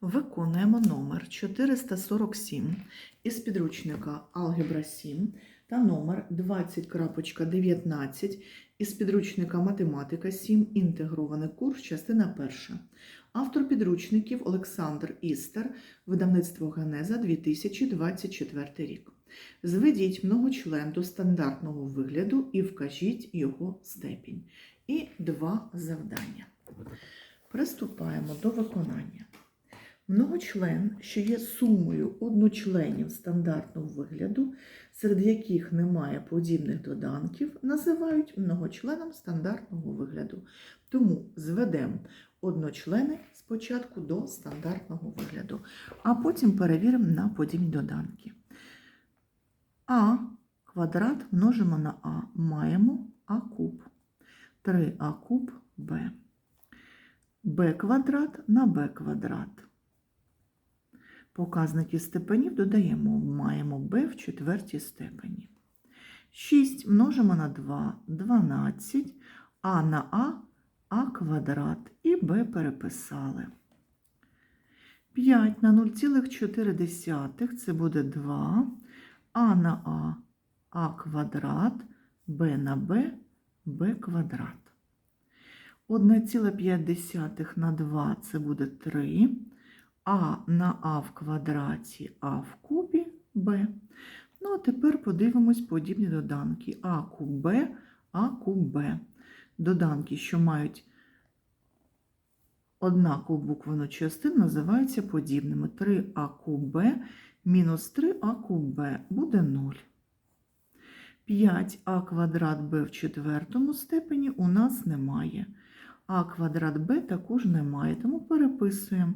Виконуємо номер 447 із підручника Алгебра 7 та номер 20.19 із підручника Математика 7. Інтегрований курс, частина перша. Автор підручників Олександр Істер, видавництво Генеза 2024 рік. Зведіть многочлен до стандартного вигляду і вкажіть його степінь. І два завдання. Приступаємо до виконання. Многочлен, що є сумою одночленів стандартного вигляду, серед яких немає подібних доданків, називають многочленом стандартного вигляду. Тому зведемо одночлени спочатку до стандартного вигляду, а потім перевіримо на подібні доданки. А квадрат множимо на А. Маємо А куб. 3а куб Б. Б квадрат на Б квадрат. Показники степенів додаємо, маємо b в четвертій степені. 6 множимо на 2, 12, а на а а квадрат і b переписали. 5 на 0,4 це буде 2, а на а а квадрат, b на b b квадрат. 1,5 на 2 це буде 3 а на А в квадраті А в кубі Б. Ну, а тепер подивимось подібні доданки. А куб Б, А куб Б. Доданки, що мають однакову буквену частину, називаються подібними. 3а куб Б мінус 3а куб Б буде 0. 5а квадрат Б в четвертому степені у нас немає. А квадрат Б також немає, тому переписуємо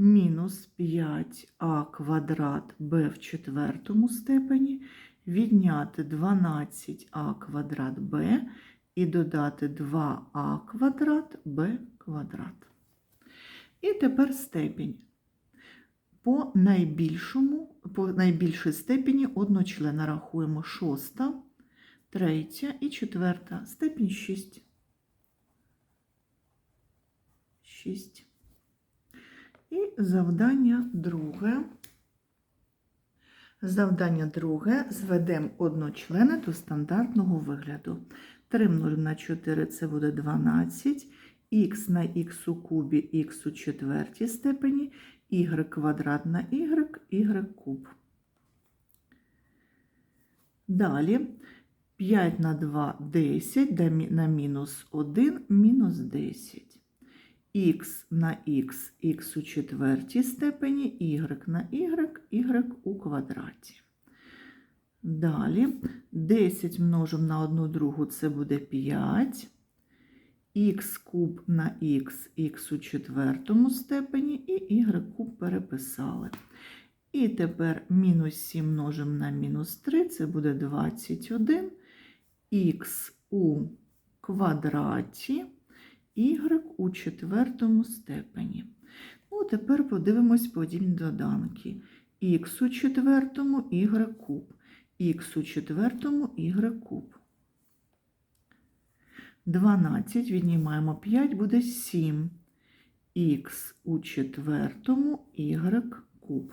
мінус 5а квадрат b в четвертому степені, відняти 12а квадрат b і додати 2а квадрат b квадрат. І тепер степінь. По найбільшому, по найбільшій степені одночлена рахуємо шоста, третя і четверта. Степінь 6. 6. І завдання друге. Завдання друге. Зведемо одночлени до стандартного вигляду. 3 множимо на 4 це буде 12, х на х у кубі, х у четвертій степені, y квадрат на y, y куб. Далі 5 на 2 – 10, на мінус 1 – мінус 10 х на х, х у четвертій степені, y на y, y у квадраті. Далі 10 множимо на 1 другу, це буде 5. х куб на х, х у четвертому степені і y куб переписали. І тепер мінус 7 множимо на мінус 3, це буде 21. х у квадраті y у четвертому степені. Ну, тепер подивимось подібні доданки. х у четвертому y куб, х у четвертому y куб. 12 віднімаємо 5, буде 7. х у четвертому y куб.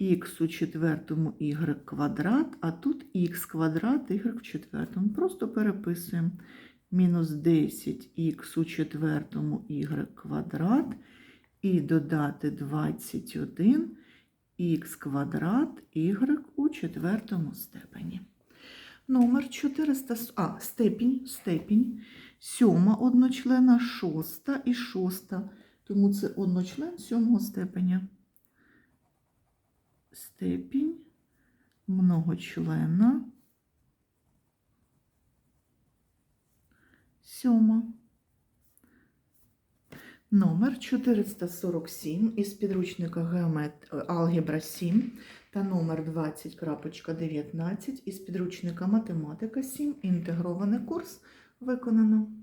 х у четвертому y квадрат, а тут х квадрат y в четвертому. Просто переписуємо мінус 10х у четвертому y квадрат і додати 21 х квадрат y у четвертому степені. Номер 400, а, степінь, степінь, сьома одночлена, шоста і шоста, тому це одночлен сьомого степеня. Степінь многочлена сьома. Номер 447 із підручника Геомет... Алгебра 7 та номер 20.19 із підручника Математика 7. Інтегрований курс виконано.